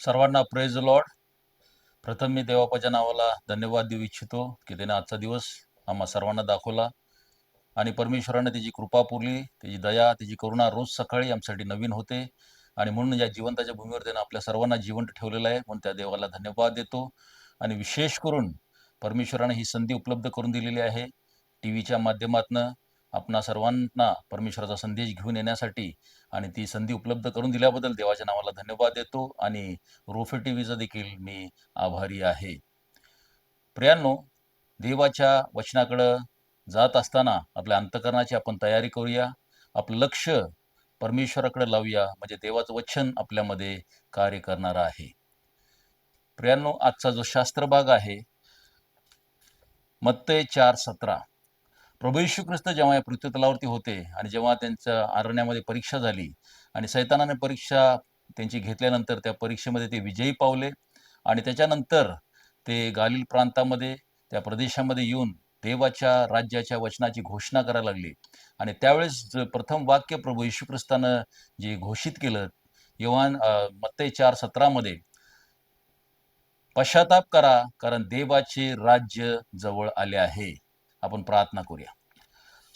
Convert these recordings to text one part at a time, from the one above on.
सर्वांना praise Lord प्रथम मी देवापाच्या नावाला धन्यवाद देऊ इच्छितो की त्याने आजचा दिवस आम्हा सर्वांना दाखवला. आणि परमेश्वराने त्याची कृपा पुरली त्याची दया त्याची करुणा रोज सकाळी आमच्यासाठी नवीन होते. आणि म्हणून या जिवंताच्या भूमीवर त्यानं आपल्या सर्वांना जिवंत ठेवलेलं आहे म्हणून त्या देवाला धन्यवाद देतो. आणि विशेष करून परमेश्वराने ही संधी उपलब्ध करून दिलेली आहे. टी व्हीच्या माध्यमातनं आपणा सर्वांना परमेश्वराचा संदेश घेऊन येण्यासाठी आणि ती संधी उपलब्ध करून दिल्याबद्दल देवाच्या नावाला धन्यवाद देतो आणि रोफे टी व्हीचा देखील मी आभारी आहे. प्रियांनो देवाच्या वचनाकडं जात असताना आपल्या अंतकरणाची आपण तयारी करूया. आपलं लक्ष परमेश्वराकडे लावूया म्हणजे देवाचं वचन आपल्यामध्ये कार्य करणार आहे. प्रियांनो आजचा जो शास्त्र भाग आहे मत्ते चार सतरा. प्रभू येशू ख्रिस्त जेव्हा या पृथ्वीतलावरती होते आणि जेव्हा त्यांच्या अरण्यामध्ये परीक्षा झाली आणि सैतानाने परीक्षा त्यांची घेतल्यानंतर त्या परीक्षेमध्ये ते विजयी पावले आणि त्याच्यानंतर ते गालिल प्रांतामध्ये त्या प्रदेशामध्ये येऊन देवाच्या राज्याच्या वचनाची घोषणा करायला लागली. आणि त्यावेळेस प्रथम वाक्य प्रभू येशू ख्रिस्तानं जे घोषित केलं यवान मत्ते चार सतरामध्ये पश्चाताप करा कारण देवाचे राज्य जवळ आले आहे. आपण प्रार्थना करूया.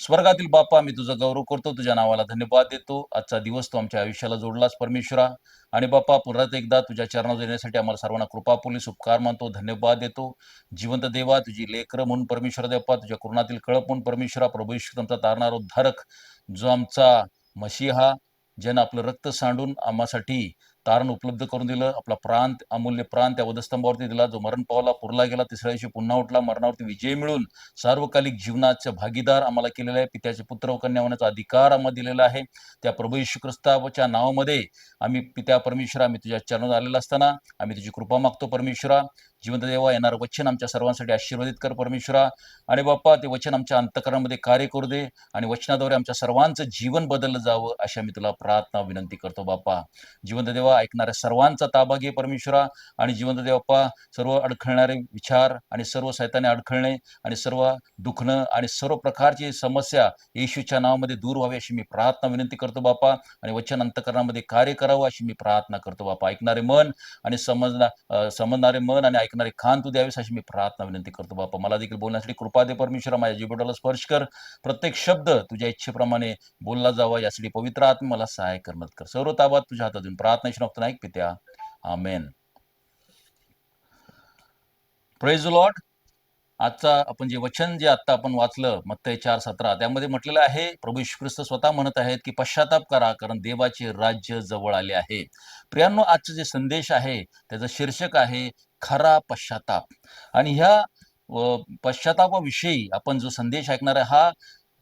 स्वर्गातील बाप्पा मी तुझा गौरव करतो तुझ्या नावाला धन्यवाद देतो. आजचा दिवस तू आमच्या आयुष्याला जोडलास परमेश्वरा. आणि बाप्पा परत एकदा तुझ्या चरणात येण्यासाठी आम्हाला सर्वांना कृपा पोलीस उपकार मानतो धन्यवाद देतो. जिवंत देवा तुझी लेकर म्हणून परमेश्वर देवा तुझ्या कुरणातील कळप म्हणून परमेश्वरा प्रभू येशू तुमचा तारणार उद्धारक जो आमचा मशिहा ज्यानं आपलं रक्त सांडून आम्हासाठी तारण उपलब्ध करून दिलं. आपला प्रांत अमूल्य प्राण त्या वधस्तंभावरती दिला. जो मरण पावला पुरला गेला तिसऱ्या दिवशी पुन्हा उठला. मरणावरती विजय मिळून सार्वकालिक जीवनाचा भागीदार आम्हाला केलेला आहे. पित्याचे पुत्र व कन्या होण्याचा अधिकार आम्हाला दिलेला आहे. त्या प्रभू यशू ख्रिस्ताच्या नावामध्ये आम्ही पित्या परमेश्वरा आम्ही तुझ्या चरणात आलेला असताना आम्ही तुझी कृपा मागतो परमेश्वरा. जिवंत देवा येणारं वचन आमच्या सर्वांसाठी आशीर्वादित कर परमेश्वरा. आणि बाप्पा ते वचन आमच्या अंतकरणामध्ये कार्य करू दे आणि वचनाद्वारे आमच्या सर्वांचं जीवन बदललं जावं अशी आम्ही तुला प्रार्थना विनंती करतो बाप्पा. जिवंत देवा ऐकणाऱ्या सर्वांचा ताबा घे परमेश्वरा आणि जिवंत देवप्पा सर्व अडखळणारे विचार आणि सर्व सैताने अडखळणे आणि सर्व दुखणं आणि सर्व प्रकारची समस्या येशूच्या नावामध्ये दूर व्हावी अशी मी प्रार्थना विनंती करतो बापा आणि वचन अंतकरणामध्ये कार्य करावं अशी मी प्रार्थना करतो बापा ऐकणारे मन आणि समजना समजणारे मन आणि ऐकणारे खान तू द्यावीस अशी मी प्रार्थना विनंती करतो बापा मला देखील बोलण्यासाठी कृपा दे परमेश्वरा. माझ्या जीवटाला स्पर्श कर. प्रत्येक शब्द तुझ्या इच्छेप्रमाणे बोलला जावा. यासाठी पवित्र आत्मा मला सहाय्य कर मत कर. सर्व ताबात तुझ्या हातातून प्रार्थना नक्की ऐक पित्या आमेन प्रेज लॉर्ड आजचा आपण जे वचन जे आता आपण वाचलं मत्तय चार सतरा त्यामध्ये म्हटलेलं आहे प्रभू ख्रिस्त स्वतः म्हणत आहेत की पश्चाताप करा कारण देवाचे राज्य जवळ आले आहे. प्रियांनो आजचं जे संदेश आहे त्याचं शीर्षक आहे खरा पश्चाताप. आणि ह्या पश्चातापाविषयी आपण जो संदेश ऐकणार आहे हा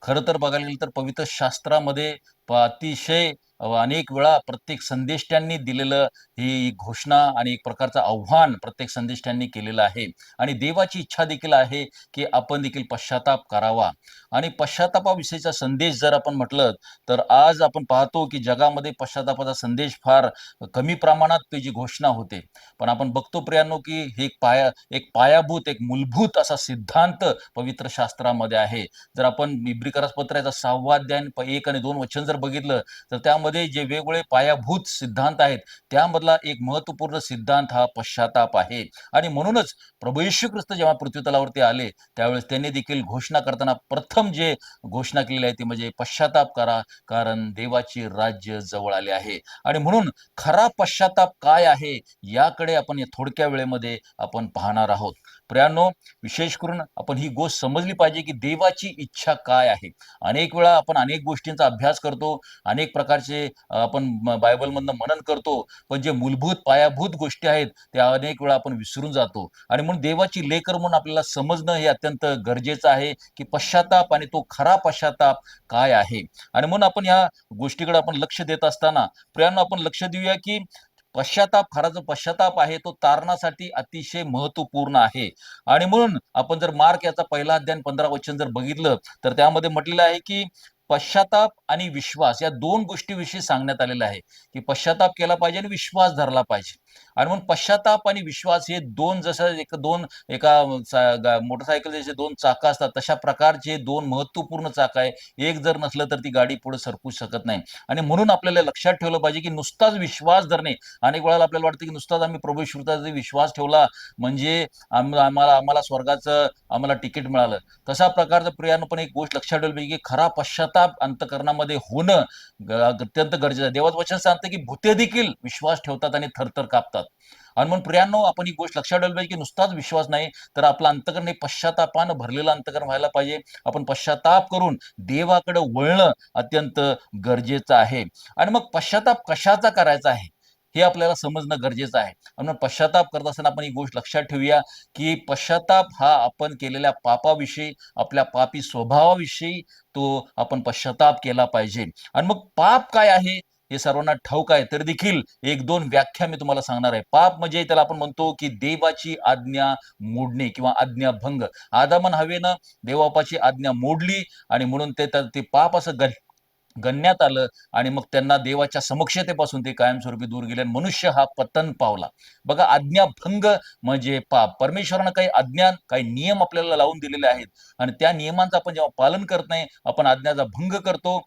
खरं तर बघायला गेलं तर पवित्र शास्त्रामध्ये अतिशय अनेक वेळा प्रत्येक संदेष्ट्यांनी दिलेलं ही घोषणा आणि एक प्रकारचं आव्हान प्रत्येक संदेष्ट्यांनी केलेलं आहे. आणि देवाची इच्छा देखील आहे की आपण देखील पश्चाताप करावा. आणि पश्चातापाविषयीचा संदेश जर आपण म्हटलं तर आज आपण पाहतो की जगामध्ये पश्चातापाचा संदेश फार कमी प्रमाणात त्याची घोषणा होते. पण आपण बघतो प्रियांनो की हे एक पाया एक पायाभूत एक मूलभूत असा सिद्धांत पवित्र शास्त्रामध्ये आहे. जर आपण इब्रिकरास पत्राचा सहावा अध्याय एक आणि दोन वचन जर बघितलं तर त्यामध्ये जे वेगवेगळे पायाभूत सिद्धांत आहेत त्यामधला एक महत्त्वपूर्ण सिद्धांत हा पश्चाताप आहे. आणि म्हणूनच प्रभू येशू ख्रिस्त जेव्हा पृथ्वीतलावरती आले त्यावेळेस त्यांनी देखील घोषणा करताना प्रथम जे घोषणा केलेली आहे ती म्हणजे पश्चाताप करा कारण देवाचे राज्य जवळ आले आहे. आणि म्हणून खरा पश्चाताप काय आहे याकडे आपण या थोडक्या वेळेमध्ये आपण पाहणार आहोत. प्रियानो विशेष करून आपण ही गोष्ट समजली पाहिजे की देवाची इच्छा काय आहे. अनेक वेळा आपण अनेक गोष्टींचा अभ्यास करतो अनेक प्रकारचे आपण बायबलमधनं मनन करतो पण जे मूलभूत पायाभूत गोष्टी आहेत त्या अनेक वेळा आपण विसरून जातो. आणि म्हणून देवाची लेकर म्हणून आपल्याला समजणं हे अत्यंत गरजेचं आहे की पश्चाताप आणि तो खरा पश्चाताप काय आहे. आणि म्हणून आपण या गोष्टीकडे आपण लक्ष देत असताना प्रियानो आपण लक्ष देऊया की पश्चाताप खरा जो पश्चाताप आहे तो तारणासाठी अतिशय महत्त्वपूर्ण आहे. आणि म्हणून आपण जर मार्क याचा पहिला अध्ययन पंधरा वचन जर बघितलं तर त्यामध्ये म्हटलेलं आहे की पश्चाताप आणि विश्वास या दोन गोष्टीविषयी सांगण्यात आलेलं आहे की पश्चाताप केला पाहिजे आणि विश्वास धरला पाहिजे. आणि म्हणून पश्चाताप आणि विश्वास हे दोन जसं एक दोन एका मोटरसायकल जसे दोन चाकं असतात तशा प्रकारचे दोन महत्त्वपूर्ण चाक आहे. एक जर नसलं तर ती गाडी पुढे सरकू शकत नाही. आणि म्हणून आपल्याला लक्षात ठेवलं पाहिजे की नुसताच विश्वास धरणे अनेक वेळेला आपल्याला वाटतं की नुसताच आम्ही प्रभू श्रुताचा विश्वास ठेवला म्हणजे आम्हाला आम्हाला स्वर्गाचं आम्हाला तिकीट मिळालं. तशा प्रकारचं प्रियानं पण एक गोष्ट लक्षात ठेवली पाहिजे की खरा पश्चाताप अंतकरणामध्ये होणं अत्यंत गरजेचं आहे. देवाचं वचन सांगतं की भूते देखील विश्वास ठेवतात आणि थरथर लागतात. आणि म्हणून प्रियांनो आपण ही गोष्ट लक्षात ठेवली पाहिजे की नुसताच विश्वास नाही तर आपलं अंतकरण हे पश्चातापानं भरलेलं अंतकरण व्हायला पाहिजे. आपण पश्चाताप करून देवाकडे वळणं अत्यंत गरजेचं आहे. आणि मग पश्चाताप कशाचा करायचा आहे? हे आपल्याला समजणं गरजेचं आहे. म्हणून पश्चाताप करत असताना आपण ही गोष्ट लक्षात ठेवूया की पश्चाताप हा आपण केलेल्या पापाविषयी आपल्या पापी स्वभावाविषयी तो आपण पश्चाताप केला पाहिजे. आणि मग पाप काय आहे? हे सर्वांना ठाऊक आहे. तरी देखील एक दोन व्याख्या मी तुम्हाला सांगणार आहे. पाप म्हणजे त्याला आपण म्हणतो की देवाची आज्ञा मोडणे किंवा आज्ञाभंग आदामन हवेनं देवापाची आज्ञा मोडली आणि म्हणून ते ते पाप असं गण गणण्यात आलं आणि मग त्यांना देवाच्या समक्षतेपासून ते कायमस्वरूपी दूर गेले मनुष्य हा पतन पावला. बघा आज्ञाभंग म्हणजे पाप. परमेश्वरानं काही अज्ञान काही नियम आपल्याला लावून दिलेले आहेत. आणि त्या नियमांचं आपण जेव्हा पालन करत नाही आपण आज्ञाचा भंग करतो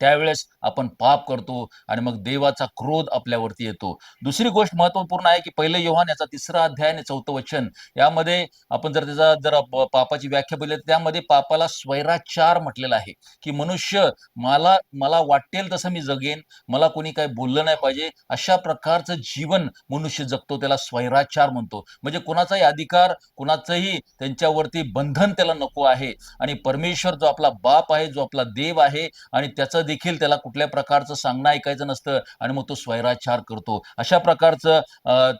त्यावेळेस आपण पाप करतो आणि मग देवाचा क्रोध आपल्यावरती येतो. दुसरी गोष्ट महत्त्वपूर्ण आहे की पहिले योहान याचा तिसरा अध्याय आणि चौथं वचन यामध्ये आपण जर त्याचा जर पापाची व्याख्या बोलली तर त्यामध्ये पापाला स्वैराचार म्हटलेला आहे की मनुष्य मला मला वाटेल तसं मी जगेन मला कोणी काही बोललं नाही पाहिजे अशा प्रकारचं जीवन मनुष्य जगतो त्याला स्वैराचार म्हणतो. म्हणजे कोणाचाही अधिकार कोणाचंही त्यांच्यावरती बंधन त्याला नको आहे. आणि परमेश्वर जो आपला बाप आहे जो आपला देव आहे आणि त्याचं देखील त्याला कुठल्या प्रकारचं सांगणं ऐकायचं नसतं आणि मग तो स्वैराचार करतो. अशा प्रकारचं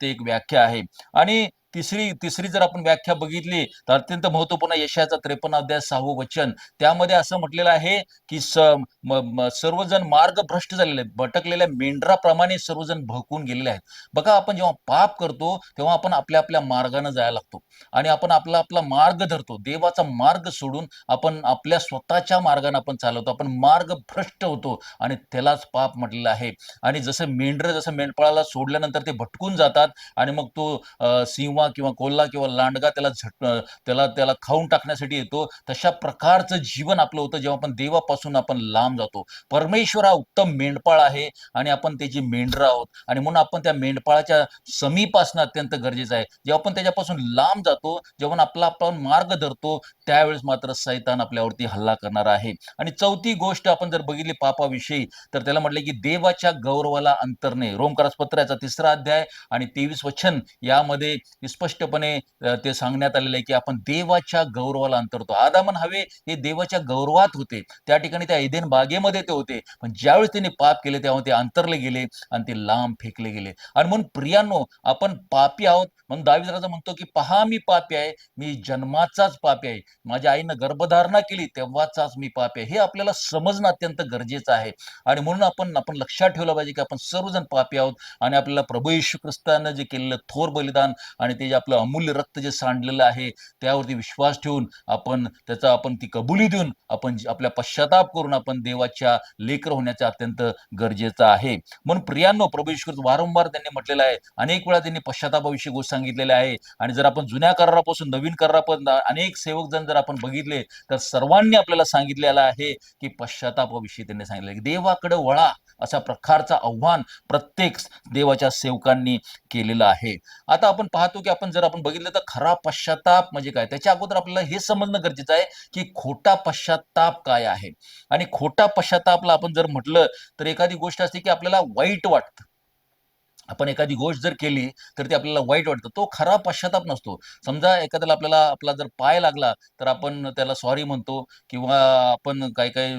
ते एक व्याख्या आहे. आणि तिसरी तिसरी जर आपण व्याख्या बघितली तर अत्यंत महत्त्वपूर्ण यशाचा त्रेपन्न अध्याय सहावं वचन. त्यामध्ये असं म्हटलेलं आहे की स म- सर्वजण मार्ग भ्रष्ट झालेले आहेत. भटकलेल्या मेंढराप्रमाणे सर्वजण भकून गेलेले आहेत. बघा आपण जेव्हा पाप करतो तेव्हा आपण आपल्या आपल्या मार्गाने जायला लागतो. आणि आपण आपला आपला मार्ग धरतो. देवाचा मार्ग सोडून आपण आपल्या स्वतःच्या मार्गाने आपण चालवतो. आपण मार्ग भ्रष्ट होतो आणि त्यालाच पाप म्हटलेलं आहे. आणि जसं मेंढर जसं मेंढपाळाला सोडल्यानंतर ते भटकून जातात आणि मग तो सिंह सिंह किंवा कोल्हा किंवा लांडगा त्याला झट त्याला त्याला खाऊन टाकण्यासाठी येतो तशा प्रकारचं जीवन आपलं होतं जेव्हा आपण देवापासून आपण लांब जातो. परमेश्वर हा उत्तम मेंढपाळ आहे आणि आपण त्याची मेंढरं आहोत. आणि म्हणून आपण त्या मेंढपाळाच्या समीप असणं अत्यंत गरजेचं आहे. जेव्हा आपण त्याच्यापासून लांब जातो जेव्हा आपला आपण मार्ग धरतो त्यावेळेस मात्र सैतान आपल्यावरती हल्ला करणार आहे. आणि चौथी गोष्ट आपण जर बघितली पापाविषयी तर त्याला म्हटलं की देवाच्या गौरवाला अंतरणे रोमकारास पत्राचा तिसरा अध्याय आणि तेवीस वचन यामध्ये स्पष्टपणे ते सांगण्यात आलेलं आहे की आपण देवाच्या गौरवाला अंतरतो. आदामन हवे हे देवाच्या गौरवात होते. त्या ठिकाणी त्या ऐदेन बागेमध्ये ते होते. पण ज्यावेळी त्यांनी पाप केले तेव्हा ते अंतरले गेले आणि ते लांब फेकले गेले. आणि म्हणून प्रियांनो आपण पापी आहोत. म्हणून दावीद राजा म्हणतो की पहा मी पापी आहे. मी जन्माचाच पापी आहे. माझ्या आईनं गर्भधारणा केली तेव्हाचाच मी पापी आहे. हे आपल्याला समजणं अत्यंत गरजेचं आहे. आणि म्हणून आपण आपण लक्षात ठेवलं पाहिजे की आपण सर्वजण पापी आहोत. आणि आपल्याला प्रभू येशू ख्रिस्तानं जे केलेलं थोर बलिदान आणि ते जे आपलं अमूल्य रक्त जे सांडलेलं आहे त्यावरती विश्वास ठेवून आपण त्याचा आपण ती कबुली देऊन आपण आपल्या पश्चाताप करून आपण देवाच्या लेकर होण्याचा अत्यंत गरजेचं आहे. म्हणून प्रियांनो प्रभू वारंवार त्यांनी म्हटलेलं आहे अनेक वेळा त्यांनी पश्चातापाविषयी गोष्ट सांगितलेली आहे आणि जर आपण जुन्या करारापासून नवीन करारापर्यंत अनेक सेवक जण जर आपण बघितले तर सर्वांनी आपल्याला सांगितलेलं आहे की पश्चातापाविषयी त्यांनी सांगितलं की देवाकडे वळा अशा प्रकारचं आव्हान प्रत्येक देवाच्या सेवकांनी केलेलं आहे. आता आपण पाहतो की आपण जर आपण बघितलं तर खरा पश्चाताप म्हणजे काय? त्याच्या अगोदर आपल्याला हे समजणं गरजेचं आहे की खोटा पश्चाताप काय आहे? आणि खोटा पश्चातापला आपण जर म्हटलं तर एखादी गोष्ट असते की आपल्याला वाईट वाटतं. आपण एखादी गोष्ट जर केली तर ते आपल्याला वाईट वाटतं. तो खरा पश्चाताप नसतो. समजा एखाद्याला आपल्याला आपला जर पाय लागला तर आपण त्याला सॉरी म्हणतो किंवा आपण काही काही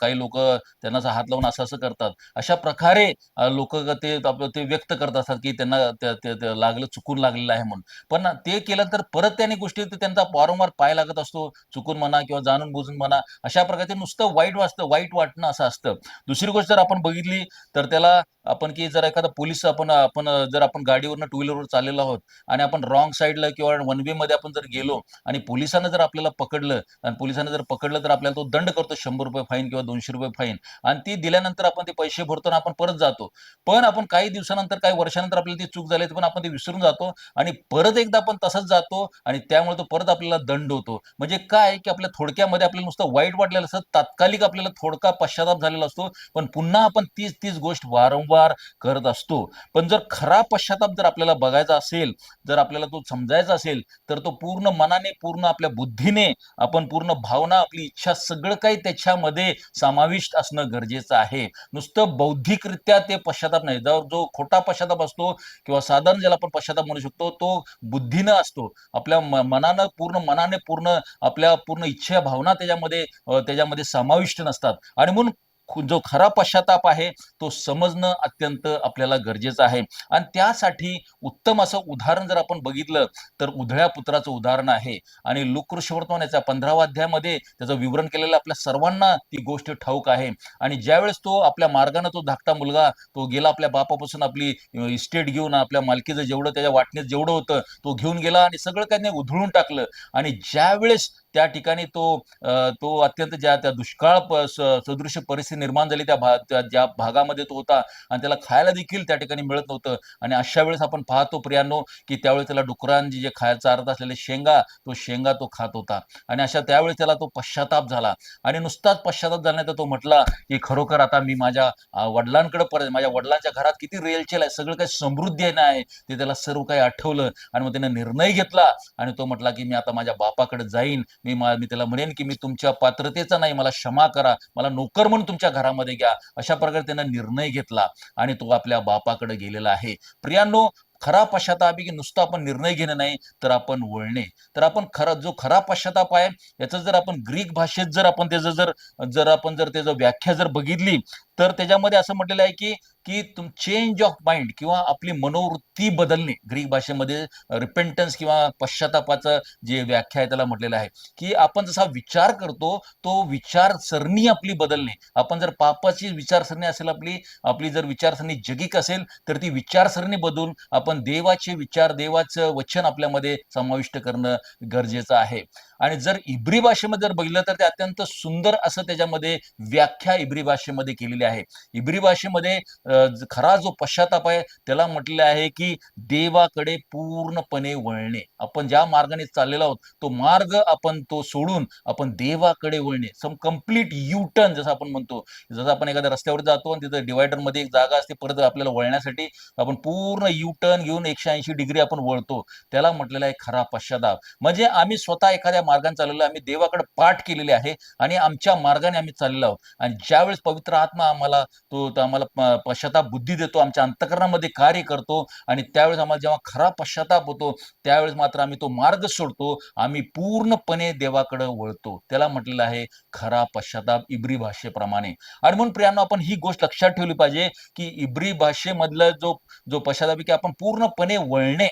काही लोक त्यांना असं हात लावून असं असं करतात. अशा प्रकारे लोक ते ते व्यक्त करत असतात की त्यांना लागलं चुकून लागलेलं आहे म्हणून. पण ते केलं तर परत त्याने गोष्टी त्यांचा वारंवार पाय लागत असतो चुकून म्हणा किंवा जाणून बुजून म्हणा अशा प्रकारचे नुसतं वाईट वाचतं वाईट वाटणं असं असतं. दुसरी गोष्ट जर आपण बघितली तर त्याला आपण की जर एखादा पोलीस आपण आपण आपण जर आपण गाडीवरनं टू व्हीलरवर चाललेलो आहोत आणि आपण रॉंग साईडला किंवा वन वे मध्ये आपण जर गेलो आणि पोलिसांना जर आपल्याला पकडलं आणि पोलिसांना जर पकडलं तर आपल्याला तो दंड करतो शंभर रुपये फाईन किंवा दोनशे रुपये फाईन आणि ती दिल्यानंतर आपण ते पैसे भरतो आणि आपण परत जातो. पण आपण काही दिवसानंतर काही वर्षानंतर आपल्याला ती चूक झाली पण आपण ते विसरून जातो आणि परत एकदा आपण तसंच जातो आणि त्यामुळे तो परत आपल्याला दंड होतो. म्हणजे काय की आपल्या थोडक्यामध्ये आपल्याला नुसतं वाईट वाटलेलं असतं तात्कालिक आपल्याला थोडका पश्चाताप झालेला असतो पण पुन्हा आपण तीच तीच गोष्ट वारंवार करत असतो. पण जर खरा पश्चाताप जर आपल्याला बघायचा असेल जर आपल्याला तो समजायचा असेल तर तो पूर्ण मनाने पूर्ण आपल्या बुद्धीने आपण पूर्ण भावना आपली इच्छा सगळं काही त्याच्यामध्ये समाविष्ट असणं गरजेचं आहे. नुसतं बौद्धिकरित्या ते पश्चाताप नाही. जर जो खोटा पश्चाताप असतो किंवा साधारण ज्याला आपण पश्चाताप म्हणू शकतो तो बुद्धीनं असतो. आपल्या मनानं पूर्ण मनाने पूर्ण आपल्या पूर्ण इच्छा भावना त्याच्यामध्ये त्याच्यामध्ये समाविष्ट नसतात. आणि म्हणून जो खरा पश्चाताप आहे तो समजणं अत्यंत आपल्याला गरजेचं आहे. आणि त्यासाठी उत्तम असं उदाहरण जर आपण बघितलं तर उधळ्या पुत्राचं उदाहरण आहे. आणि लुकृष्यवर्तमान याचा पंधरावा अध्यायामध्ये त्याचं विवरण केलेलं आपल्या सर्वांना ती गोष्ट ठाऊक आहे. आणि ज्यावेळेस तो आपल्या मार्गाने तो धाकटा मुलगा तो गेला आपल्या बापापासून आपली इस्टेट घेऊन आपल्या मालकीचं जेवढं त्याच्या वाटणीत जेवढं होतं तो घेऊन गेला आणि सगळं काही उधळून टाकलं. आणि ज्यावेळेस त्या ठिकाणी तो तो अत्यंत ज्या त्या दुष्काळ सदृश परिस्थिती निर्माण झाली त्या भा ज्या भागामध्ये तो होता आणि त्याला खायला देखील त्या ठिकाणी मिळत नव्हतं. आणि अशा वेळेस आपण पाहतो प्रियांनो की त्यावेळेस त्याला डुकरांची जे खाय चारत असलेले शेंगा तो शेंगा तो खात होता. आणि अशा त्यावेळेस त्याला तो पश्चाताप झाला. आणि नुसताच पश्चाताप झाला तो म्हटला की खरोखर आता मी माझ्या वडिलांकडे परत माझ्या वडिलांच्या घरात किती रेलचेल आहे सगळं काही समृद्धी आहे ना आहे ते त्याला सर्व काही आठवलं. आणि मग त्याने निर्णय घेतला आणि तो म्हटला की मी आता माझ्या बापाकडे जाईन मी मी त्याला म्हणेन की मी तुमच्या पात्रतेचा नाही मला क्षमा करा मला नोकर म्हणून तुमच्या घरामध्ये घ्या. अशा प्रकारे त्यांना निर्णय घेतला आणि तो आपल्या बापाकडे गेलेला आहे. प्रियांनो खरा पश्चाताप आहे की नुसतं आपण निर्णय घेणं नाही तर आपण वळणे. तर आपण खरा जो खरा पश्चाताप आहे याचं जर आपण ग्रीक भाषेत जर आपण त्याचं जर जर आपण जर त्याचं व्याख्या जर बघितली तर त्याच्यामध्ये असं म्हटलेलं आहे की की तुम चेंज ऑफ माइंड किंवा आपली मनोवृत्ती बदलणे ग्रीक भाषेमध्ये रिपेंटन्स किंवा पश्चातापाचं जे व्याख्या आहे त्याला म्हटलेलं आहे की आपण जसा विचार करतो तो विचारसरणी आपली बदलणे. आपण जर पापाची विचारसरणी असेल आपली आपली जर विचारसरणी जगिक असेल तर ती विचारसरणी बदलून आपण देवाचे विचार देवाचं वचन आपल्यामध्ये समाविष्ट करणं गरजेचं आहे. आणि जर इब्री भाषेमध्ये जर बघितलं तर ते अत्यंत सुंदर असं त्याच्यामध्ये व्याख्या इब्री भाषेमध्ये केलेली आहे. इब्री भाषेमध्ये खरा जो पश्चाताप आहे त्याला म्हटलेलं आहे की देवाकडे पूर्णपणे वळणे. आपण ज्या मार्गाने चाललेलो आहोत तो मार्ग आपण तो सोडून आपण देवाकडे वळणे. सम कंप्लीट यू टर्न जसं आपण म्हणतो. जसं आपण एखाद्या रस्त्यावर जातो आणि तिथं डिवायडरमध्ये एक जागा असते परत आपल्याला वळण्यासाठी आपण पूर्ण यू टर्न घेऊन एकशे ऐंशी डिग्री आपण वळतो. त्याला म्हटलेलं आहे खरा पश्चाताप. म्हणजे आम्ही स्वतः एखाद्या मार्गाने चाललेलो आम्ही देवाकडे पाठ केलेले आहे आणि आमच्या मार्गाने आम्ही चाललेलो आहोत. आणि ज्यावेळेस पवित्र आत्मा आम्हाला तो आम्हाला पश्चाताप बुद्धी देतो आमच्या अंतकरणामध्ये कार्य करतो आणि त्यावेळेस आम्हाला जेव्हा खरा पश्चाताप होतो त्यावेळेस मात्र आम्ही तो मार्ग सोडतो आम्ही पूर्णपणे देवाकडे वळतो. त्याला म्हटलेलं आहे खरा पश्चाताप इब्री भाषेप्रमाणे. आणि म्हणून प्रियांनो आपण ही गोष्ट लक्षात ठेवली पाहिजे की इब्री भाषेमधलं जो जो पश्चाताप की आपण पूर्णपणे वळणे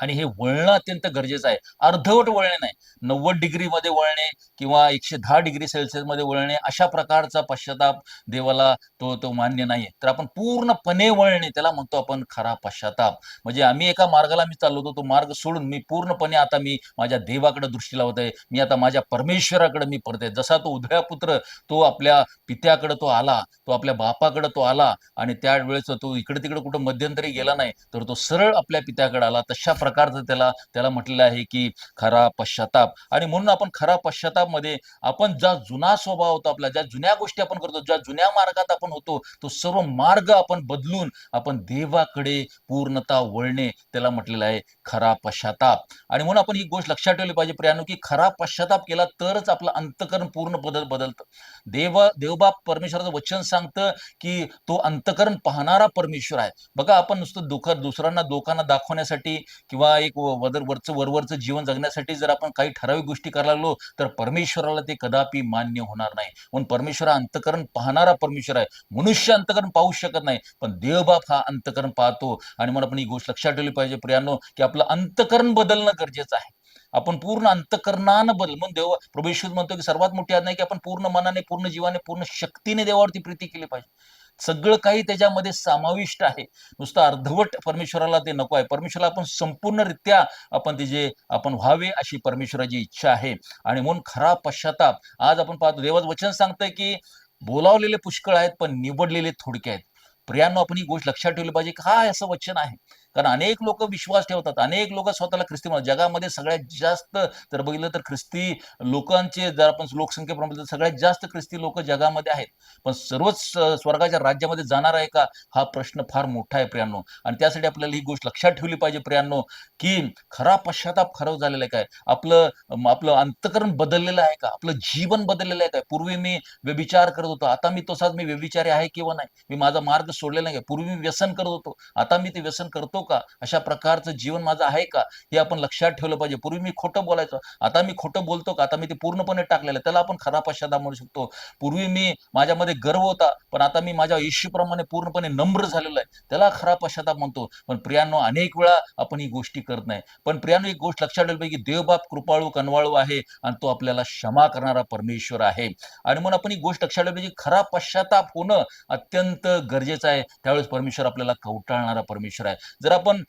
आणि हे वळणं अत्यंत गरजेचं आहे. अर्धवट वळणे नाही. नव्वद डिग्री मध्ये वळणे किंवा एकशे दहा डिग्री सेल्सिअसमध्ये वळणे अशा प्रकारचा पश्चाताप देवाला तो तो मान्य नाही तर आपण पूर्णपणे वळणे त्याला म्हणतो आपण खरा पश्चाताप. म्हणजे आम्ही एका मार्गाला मी चाललो होतो तो मार्ग सोडून मी पूर्णपणे आता मी माझ्या देवाकडे दृष्टी लावत आहे. मी आता माझ्या परमेश्वराकडे मी परत आहे. जसा तो उदयापुत्र तो आपल्या पित्याकडे तो आला तो आपल्या बापाकडे तो आला आणि त्यावेळेस तो इकडे तिकडे कुठं मध्यंतरी गेला नाही तर तो सरळ आपल्या पित्याकडे आला. तशा प्रकारचं त्याला त्याला म्हटलेलं आहे की खरा पश्चाताप. आणि म्हणून आपण खरा पश्चातापमध्ये आपण ज्या जुना स्वभाव होता आपला ज्या जुन्या गोष्टी आपण करतो ज्या जुन्या मार्गात आपण होतो तो सर्व मार्ग आपण बदलून आपण देवाकडे पूर्णता वळणे त्याला म्हटलेलं आहे खरा पश्चाताप. आणि म्हणून आपण ही गोष्ट लक्षात ठेवली पाहिजे प्रियानो की खरा पश्चाताप केला तरच आपलं अंतकरण पूर्ण बदल बदलतं. देव देवबाप परमेश्वराचं वचन सांगतं की तो अंतकरण पाहणारा परमेश्वर आहे. बघा आपण नुसतं दुःख दुसऱ्यांना लोकांना दाखवण्यासाठी किंवा एक व- वदर वरचं वरवरचं जीवन जगण्यासाठी जर आपण काही ठराविक गोष्टी करायला लागलो तर परमेश्वराला ते कदापि मान्य होणार नाही. म्हणून परमेश्वर हा अंतकरण पाहणारा परमेश्वर आहे. मनुष्य अंतकरण पाहू शकत नाही पण देवबाप हा अंतकरण पाहतो. आणि म्हणून आपण ही गोष्ट लक्षात ठेवली पाहिजे प्रियांनो की आपलं अंतकरण बदलणं गरजेचं आहे. आपण पूर्ण अंतकरणानं बदल म्हणून देव प्रभू म्हणतो की सर्वात मोठी आज्ञा नाही की आपण पूर्ण मनाने पूर्ण जीवाने पूर्ण शक्तीने देवावरती प्रीती केली पाहिजे. सगळं काही त्याच्यामध्ये समाविष्ट आहे. नुसतं अर्धवट परमेश्वराला ते नको आहे. परमेश्वराला आपण संपूर्णरित्या आपण त्याचे आपण व्हावे अशी परमेश्वराची इच्छा आहे. आणि म्हणून खरा पश्चाताप आज आपण पाहतो देवाचं वचन सांगतंय की बोलावलेले पुष्कळ आहेत पण निवडलेले थोडके आहेत. प्रियांनो आपण ही गोष्ट लक्षात ठेवली पाहिजे काय असं वचन आहे. कारण अनेक लोक विश्वास ठेवतात. अनेक लोक स्वतःला ख्रिस्ती म्हणतात. जगामध्ये सगळ्यात जास्त जर बघितलं तर ख्रिस्ती लोकांचे जर आपण लोकसंख्येप्रमाणे सगळ्यात जास्त ख्रिस्ती लोक जगामध्ये आहेत. पण सर्वच स्वर्गाच्या राज्यामध्ये जाणार आहे का? हा प्रश्न फार मोठा आहे प्रियांनो. आणि त्यासाठी आपल्याला ही गोष्ट लक्षात ठेवली पाहिजे प्रियांनो की खरा पश्चाताप खरं झालेला आहे काय? आपलं आपलं अंतकरण बदललेलं आहे का? आपलं जीवन बदललेलं आहे काय? पूर्वी मी व्यभिचार करत होतो. आता मी तसाच मी व्यभिचारी आहे किंवा नाही? मी माझा मार्ग सोडलेला नाही. पूर्वी मी व्यसन करत होतो. आता मी ते व्यसन करतो शकतो का? अशा प्रकारचं जीवन माझं आहे का? हे आपण लक्षात ठेवलं पाहिजे. पूर्वी मी खोटं बोलायचो. आता मी खोटं बोलतो का? आता मी ते पूर्णपणे टाकलेलं त्याला आपण खरा पश्चाताप म्हणू शकतो. पूर्वी मी माझ्यामध्ये गर्व होता पण आता मी माझ्या येशूप्रमाणे पूर्णपणे नम्र झालेलो आहे. त्याला खरा पश्चाताप म्हणतो. पण प्रियांनो अनेक वेळा आपण ही गोष्टी करत नाही. पण प्रियांनो एक गोष्ट लक्षात ठेवली पाहिजे की देवबाप कृपाळू कनवाळू आहे आणि तो आपल्याला क्षमा करणारा परमेश्वर आहे. आणि म्हणून आपण ही गोष्ट लक्षात ठेवली पाहिजे खरा पश्चाताप होणं अत्यंत गरजेचं आहे. त्यावेळेस परमेश्वर आपल्याला कवटाळणारा परमेश्वर आहे. जर आपण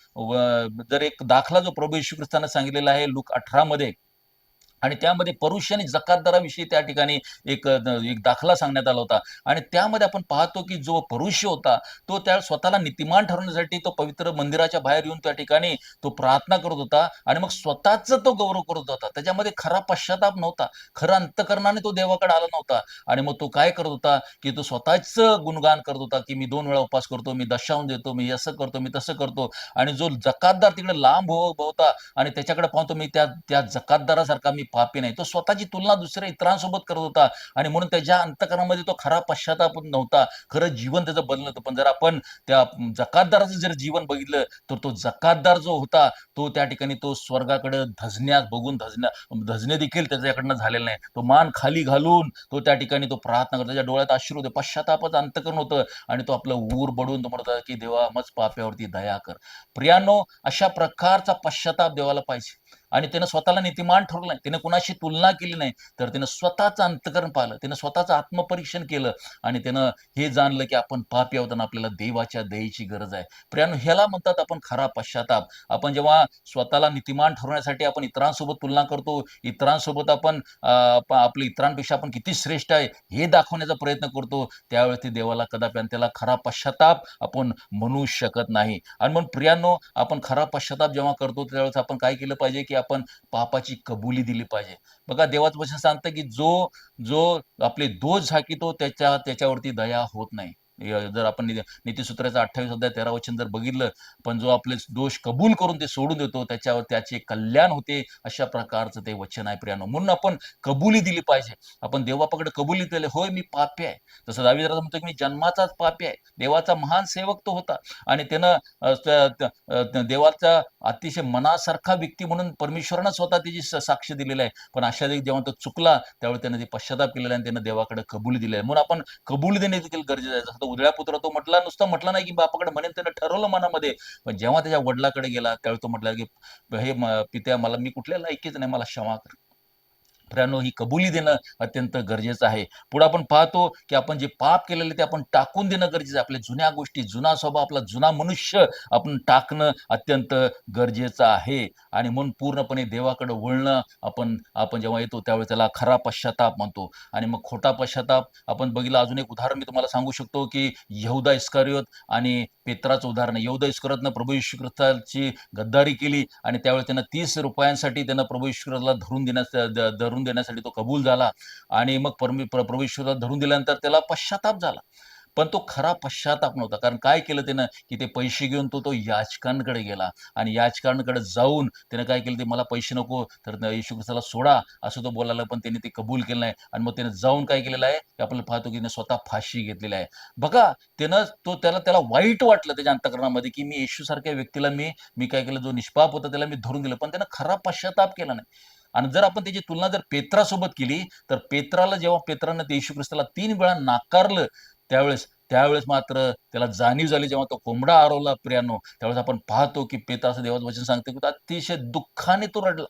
जर एक दाखला जो प्रभू येशू ख्रिस्तानं सांगितलेला आहे लुक अठरा मध्ये आणि त्यामध्ये परुष आणि जकातदाराविषयी त्या ठिकाणी एक एक दाखला सांगण्यात आला होता. आणि त्यामध्ये आपण पाहतो की जो परुष्य होता तो त्या स्वतःला नीतिमान ठरवण्यासाठी तो पवित्र मंदिराच्या बाहेर येऊन त्या ठिकाणी तो प्रार्थना करत होता आणि मग स्वतःच तो गौरव करत होता. त्याच्यामध्ये खरा पश्चाताप नव्हता. खरं अंतकरणाने तो देवाकडे आला नव्हता. आणि मग तो काय करत होता की तो स्वतःच गुणगान करत होता की मी दोन वेळा उपास करतो मी दशावून देतो मी असं करतो मी तसं करतो. आणि जो जकातदार तिकडे लांब हो-, होता आणि त्याच्याकडे पाहतो मी त्या त्या जकातदारासारखा मी पापी नाही. तो स्वतःची तुलना दुसऱ्या इतरांसोबत करत होता. आणि म्हणून त्याच्या अंतकरणामध्ये तो खरा पश्चाताप नव्हता. खरं जीवन त्याचं बदललं होतं. पण जर आपण त्या जकातदाराचं जर जीवन बघितलं तर तो जकातदार जो होता तो त्या ठिकाणी तो स्वर्गाकडे धजण्यास बघून धजण्या धजणे देखील त्याच्याकडनं झालेलं नाही. तो मान खाली घालून तो त्या ठिकाणी तो प्रार्थना करतो त्याच्या डोळ्यात अश्रू होते. पश्चातापच अंतकरण होतं. आणि तो आपलं ऊर बडून तो म्हणत होता की देवा मज पाप्यावरती दया कर. प्रियानो अशा प्रकारचा पश्चाताप देवाला पाहिजे. आणि त्यानं स्वतःला नीतिमान ठरवलं नाही. त्याने कुणाशी तुलना केली नाही. तर त्यानं स्वतःचं अंतकरण पाहिलं. त्यानं स्वतःचं आत्मपरीक्षण केलं. आणि त्यानं हे जाणलं की आपण पापी आहोत आणि आपल्याला देवाच्या दयेची गरज आहे. प्रियानो ह्याला म्हणतात आपण खरा पश्चाताप. आपण जेव्हा स्वतःला नीतिमान ठरवण्यासाठी आपण इतरांसोबत तुलना करतो इतरांसोबत आपण आपल्या इतरांपेक्षा आपण किती श्रेष्ठ आहे हे दाखवण्याचा प्रयत्न करतो त्यावेळेस ते देवाला कदापि आणि त्याला खरा पश्चाताप आपण म्हणू शकत नाही. आणि म्हणून प्रियांनो आपण खरा पश्चाताप जेव्हा करतो त्यावेळेस आपण काय केलं पाहिजे की आपण पापाची कबुली दिली पाहिजे. बघा देवाचं वचन सांगतं की जो जो आपले दोष झाकितो त्याच्या त्याच्यावरती दया होत नाही. जर आपण नीतीसूत्राचा अठ्ठावीस अध्याय तेरा वचन जर बघितलं पण जो आपले दोष कबूल करून ते सोडून देतो त्याच्यावर त्याचे कल्याण होते अशा प्रकारचं ते वचन आहे प्रियानो. म्हणून आपण कबुली दिली पाहिजे. आपण देवापाकडे कबुली दिले होय मी पापी आहे. तसं दावी म्हणतो की मी जन्माचाच पापी आहे. देवाचा महान सेवक तो होता. आणि त्यानं देवाचा अतिशय मनासारखा व्यक्ती म्हणून परमेश्वरानं स्वतः त्याची साक्ष दिलेली आहे. पण अशा जेव्हा तो चुकला त्यावेळी त्यानं ते पश्चाताप केलेला आहे आणि त्यानं देवाकडे कबुली दिली आहे. म्हणून आपण कबुली देणे देखील गरजेचं आहे. उदळ्या उजळ्या पुत्र तो म्हटला नुसतं म्हटलं नाही की बापाकडे म्हणेन त्यानं ठरवलं मनामध्ये. पण जेव्हा त्याच्या वडिलाकडे गेला त्यावेळी तो म्हटला की हे पित्या मला मी कुठल्या लायकीच नाही मला क्षमा कर. मित्रांनो ही कबुली देणं अत्यंत गरजेचं आहे. पुढे आपण पाहतो की आपण जे पाप केलेले ते आपण टाकून देणं गरजेचं आहे. आपल्या जुन्या गोष्टी जुना स्वभाव आपला जुना मनुष्य आपण टाकणं अत्यंत गरजेचं आहे. आणि म्हणून पूर्णपणे देवाकडे वळणं आपण आपण जेव्हा येतो त्यावेळी त्याला खरा पश्चाताप म्हणतो. आणि मग खोटा पश्चाताप आपण बघितलं. अजून एक उदाहरण मी तुम्हाला सांगू शकतो की यहुदा इस्कारियोत आणि पेत्राचं उदाहरण यहुदा इस्करतनं प्रभू यीशू ख्रिस्ताची गद्दारी केली आणि त्यावेळी त्यानं तीस रुपयांसाठी त्यानं प्रभू यीशू ख्रिस्ताला धरून देण्यास धरून धरून देण्यासाठी तो कबूल झाला आणि मग परमे प्र- धरून दिल्यानंतर त्याला पश्चाताप झाला. पण तो खरा पश्चाताप नव्हता. कारण काय केलं त्यानं? की ते पैसे घेऊन तो तो याचकांकडे गेला आणि याचकांकडे जाऊन त्यानं काय केलं? ते मला पैसे नको तर येशू ख्रिस्ताला सोडा असं तो बोलायला पण त्याने ते कबूल केलं नाही. आणि मग त्याने जाऊन काय केलेलं आहे? की आपल्याला पाहतो की त्याने स्वतः फाशी घेतलेली आहे. बघा त्यानं तो त्याला त्याला वाईट वाटलं त्याच्या अंतकरणामध्ये की मी येशू सारख्या व्यक्तीला मी मी काय केलं? जो निष्पाप होता त्याला मी धरून दिलं. पण त्यानं खरा पश्चाताप केला नाही. आणि जर आपण त्याची तुलना जर पेत्रासोबत केली तर पेत्राला जेव्हा पेत्रानं ते येशू ख्रिस्ताला तीन वेळा नाकारलं त्यावेळेस त्यावेळेस मात्र त्याला जाणीव झाली जेव्हा तो कोंबडा आरवला प्रियानो त्यावेळेस आपण पाहतो की पेत्राचं देवाचं वचन सांगते की अतिशय दुःखाने तो रडला.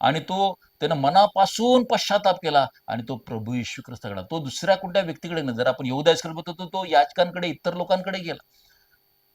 आणि तो त्यानं मनापासून पश्चाताप केला आणि तो प्रभू येशू ख्रिस्ताकडे तो दुसऱ्या कोणत्या व्यक्तीकडे नाही. जर आपण येऊ बघतो तो याचकांकडे इतर लोकांकडे गेला.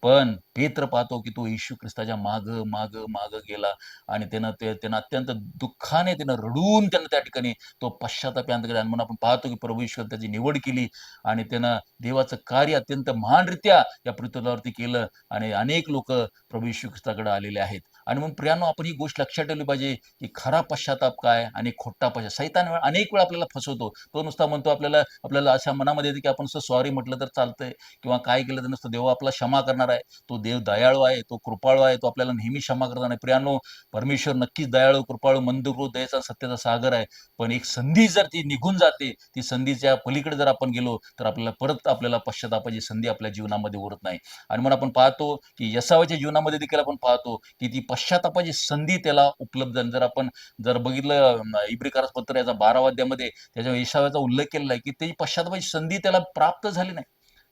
पण पेत्र पाहतो की तो येशू ख्रिस्ताच्या माग माग माग गेला आणि त्यानं ते त्यानं अत्यंत दुःखाने त्यानं रडून त्यानं त्या ठिकाणी तो पश्चाताप यांत केला आणि म्हणून आपण पाहतो की प्रभू ईश्वर त्याची निवड केली आणि त्यानं देवाचं कार्य अत्यंत महानरित्या या पृथ्वीवरती केलं आणि अनेक लोक प्रभू येशू ख्रिस्ताकडे आलेले आहेत. आणि म्हणून प्रियानो आपण ही गोष्ट लक्षात ठेवली पाहिजे की खरा पश्चाताप काय आणि खोटा पश्चात सैतान अनेक वेळा आपल्याला फसवतो. तो नुसता म्हणतो आपल्याला आपल्याला अशा मनामध्ये येते की आपण सॉरी म्हटलं तर चालतंय किंवा काय केलं तर नुसतं देव आपला क्षमा करणार आहे. तो देव दयाळू आहे तो कृपाळू आहे तो आपल्याला नेहमी क्षमा करणार नाही प्रियानो परमेश्वर नक्कीच दयाळू कृपाळू मंदकृ दयाचा सत्याचा सागर आहे. पण एक संधी जर ती निघून जाते ती संधीच्या पलीकडे जर आपण गेलो तर आपल्याला परत आपल्याला पश्चातापाची संधी आपल्या जीवनामध्ये उरत नाही. आणि म्हणून आपण पाहतो की यसावाच्या जीवनामध्ये देखील आपण पाहतो की ती पश्चातापाची संधी त्याला उपलब्ध आहे. जर आपण जर बघितलं इब्रिकारास पत्र याचा बारा वाद्यामध्ये त्याच्या यशावाचा उल्लेख केलेला आहे की त्याची पश्चातापाची संधी त्याला प्राप्त झाली नाही.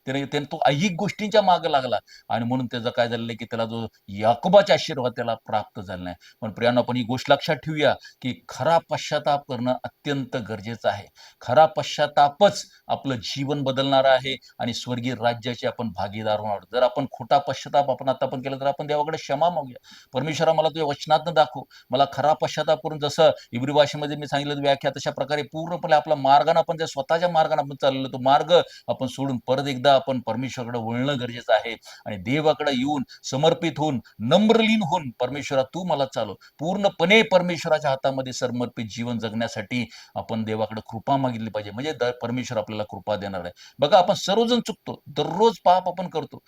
त्याने त्याने तो ऐहिक गोष्टींच्या मागे लागला. आणि म्हणून त्याचं काय झालेलं की त्याला जो याकोबाचा आशीर्वाद त्याला प्राप्त झाला नाही. पण प्रियानं आपण ही गोष्ट लक्षात ठेवूया की खरा पश्चाताप करणं अत्यंत गरजेचं आहे. खरा पश्चातापच आपलं जीवन बदलणार आहे आणि स्वर्गीय राज्याचे आपण भागीदार होणार जर आपण खोटा पश्चाताप आपण आता पण केला तर आपण देवाकडे क्षमा मागूया. परमेश्वरा मला तुझ्या वचनातनं दाखव. मला खरा पश्चाताप करून जसं इब्री भाषेमध्ये मी सांगितलं व्याख्या तशा प्रकारे पूर्णपणे आपला मार्गाने आपण जे स्वतःच्या मार्गाने आपण चाललेलो तो मार्ग आपण सोडून परत एकदा आपण परमेश्वराकडे वळणं गरजेचं आहे आणि देवाकडे येऊन समर्पित होऊन नम्रलीन होऊन परमेश्वरा तू मला चालव. पूर्णपणे परमेश्वराच्या हातामध्ये समर्पित जीवन जगण्यासाठी आपण देवाकडे कृपा मागितली पाहिजे. म्हणजे परमेश्वर आपल्याला कृपा देणार आहे. बघा आपण सर्वजण चुकतो. दररोज पाप आपण करतो.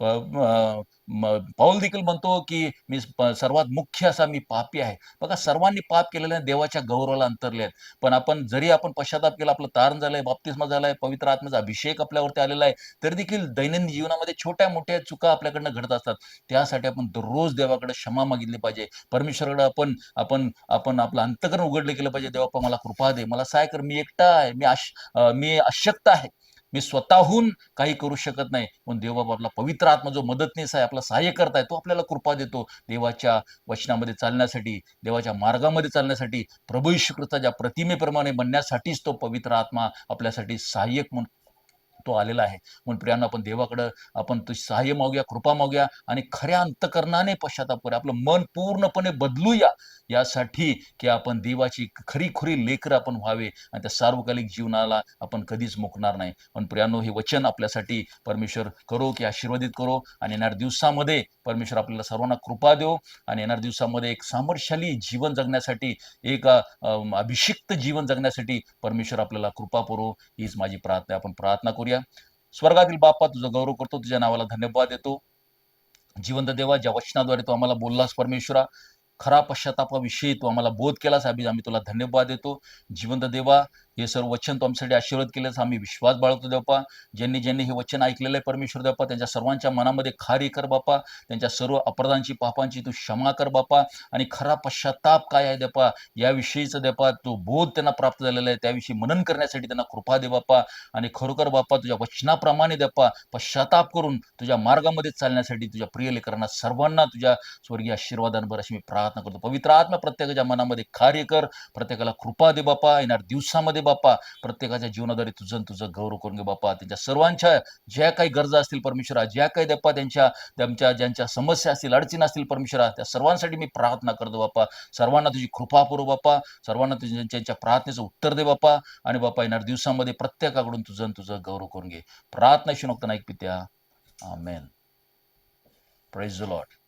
पाऊल देखील म्हणतो की मी सर्वात मुख्य असा मी पापी आहे. बघा सर्वांनी पाप केलेले आहे, देवाच्या गौरवाला अंतरले आहेत. पण आपण जरी आपण पश्चाताप केला आपलं तारण झालंय बाप्तिस्मा झालाय पवित्र आत्म्याचा अभिषेक आपल्यावरती आलेला आहे तरी देखील दैनंदिन जीवनामध्ये छोट्या मोठ्या चुका आपल्याकडनं घडत असतात. त्यासाठी आपण दररोज देवाकडे क्षमा मागितली पाहिजे. परमेश्वराकडे आपण आपण आपण आपलं अंतकरण उघडलं केलं पाहिजे. देवापा मला कृपा दे. मला सहाय कर. मी एकटा आहे. मी आश मी अशक्त आहे. मी स्वतःहून काही करू शकत नाही. पण देवबाबा आपला पवित्र आत्मा जो मदतनीस आहे आपला सहाय्य करताय तो आपल्याला कृपा देतो. देवाच्या वचनामध्ये चालण्यासाठी देवाच्या मार्गामध्ये चालण्यासाठी प्रभू यीशू ख्रिस्ताच्या प्रतिमेप्रमाणे बनण्यासाठीच तो पवित्र आत्मा आपल्यासाठी सहाय्यक म्हणून तो आलेला आहे. म्हणून प्रियांना आपण देवाकडं आपण तो सहाय्य मागूया कृपा मागूया आणि खऱ्या अंतकरणाने पश्चाताप करूया. आपलं मन पूर्णपणे बदलूया. यासाठी की आपण देवाची खरी खुरी लेकर आपण व्हावे आणि त्या सार्वकालिक जीवनाला आपण कधीच मुकणार नाही. पण प्रियानो हे वचन आपल्यासाठी परमेश्वर करो की आशीर्वादित करो आणि येणाऱ्या दिवसामध्ये परमेश्वर आपल्याला सर्वांना कृपा देऊ आणि येणाऱ्या दिवसामध्ये एक सामर्थ्यशाली जीवन जगण्यासाठी एक अभिषिक्त जीवन जगण्यासाठी परमेश्वर आपल्याला कृपा पुरो. हीच माझी प्रार्थना आपण प्रार्थना करूया. स्वर्गातील बाप्पा तुझा गौरव करतो तुझ्या नावाला धन्यवाद देतो. जिवंत देवा ज्या वचनाद्वारे तू आम्हाला बोललास परमेश्वरा खरा पश्चातापाविषयी तू आम्हाला बोध केलास आम्ही आम्ही तुला धन्यवाद देतो. जिवंत देवा हे सर्व वचन तू आमच्यासाठी आशीर्वाद केलेस. आम्ही विश्वास बाळगतो देवपा ज्यांनी ज्यांनी हे वचन ऐकलेलं आहे परमेश्वर देवपा त्यांच्या सर्वांच्या मनामध्ये खारी कर बापा. त्यांच्या सर्व अपराधांची पापांची तू क्षमा कर बापा. आणि खरा पश्चाताप काय आहे देपा याविषयीचं देपा तो बोध त्यांना प्राप्त झालेला आहे. त्याविषयी मनन करण्यासाठी त्यांना कृपा दे बापा. आणि खरोखर बापा तुझ्या वचनाप्रमाणे देपा पश्चाताप करून तुझ्या मार्गामध्ये चालण्यासाठी तुझ्या प्रिय लेकरांना सर्वांना तुझ्या स्वर्गीय आशीर्वादांवर अशी मी प्रार्थना प्रार्थना करतो. पवित्र आत्मा प्रत्येकाच्या मनामध्ये कार्य कर प्रत्येकाला कृपा दे बापा येणार दिवसामध्ये बापा प्रत्येकाच्या जीवनाद्वारे तुझं तुझं गौरव करून घे बापा. त्यांच्या सर्वांच्या ज्या काही गरजा असतील परमेश्वरा ज्या काही देपा त्यांच्या त्यांच्या ज्यांच्या समस्या असतील अडचणी असतील परमेश्वरा त्या सर्वांसाठी मी प्रार्थना करतो बापा. सर्वांना तुझी कृपा पुरो बापा. सर्वांना तुझ्या त्यांच्या प्रार्थनेचं उत्तर दे बापा. आणि बापा येणार दिवसामध्ये प्रत्येकाकडून तुझं तुझं गौरव करून घे. प्रार्थना शिनोक्ता नाईक पित्या. आमेन. Praise the Lord